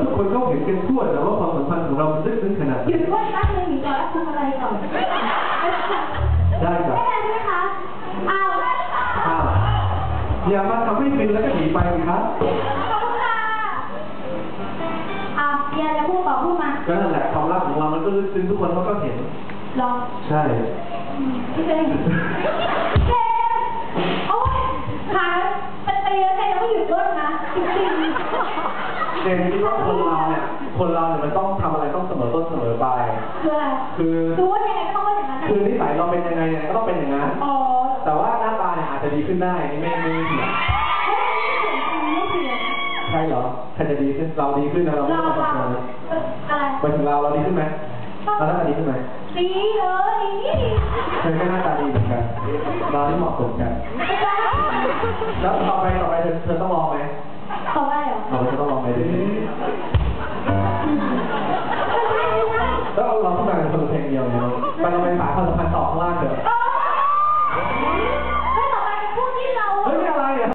ทุกคนก็เห็นกันทั่วแต่ว่าความสัมพันธ์ของเรามันลึกซึ้งขนาดไหนหยุดพูดแป๊บนึงก่อนแล้วทำอะไรก่อนได้ครับได้ไหมคะเอาอ้าวอย่ามาทำให้ฟินแล้วก็หนีไปครับอ่อย่าพูดต่พูดมาก็นั่นแหละความรักของเรามันก็ลึกซึ้งทุกคนเขาก็เห็นหรอใช่ไม่ใช่ เจนคิดว่าคนเราเนี่ย คนเราเนี่ยมันต้องทำอะไรต้องเสมอต้นเสมอปลายๆคืออะไรคือดูว่ายังไงก็ต้องว่าอย่างนั้นนะคือนิสัยเราเป็นยังไงเนี่ยก็ต้องเป็นอย่างนั้น อ๋อแต่ว่าหน้าตาเนี่ยอาจจะดีขึ้นได้นี่ไม่ไม่เถียงเฮ้ยไม่เปลี่ยนใช่เหรอใครจะดีขึ้นเราดีขึ้นนะเราไม่เราต้องเราทำงานเอ่ออะไรไปถึงเราเราดีขึ้นไหมเราหน้าตาดีขึ้นไหมดีเลยดีเธอก็หน้าตาดีเหมือนกันเราที่เหมาะสมกันไม่ได้แล้วต่อไปต่อไปเธอ แล้วเราต้องการเป็นคนเพลงเดียวเนาะไปเราไปสายความสัมพันธ์ต่อข้างล่างเถอะ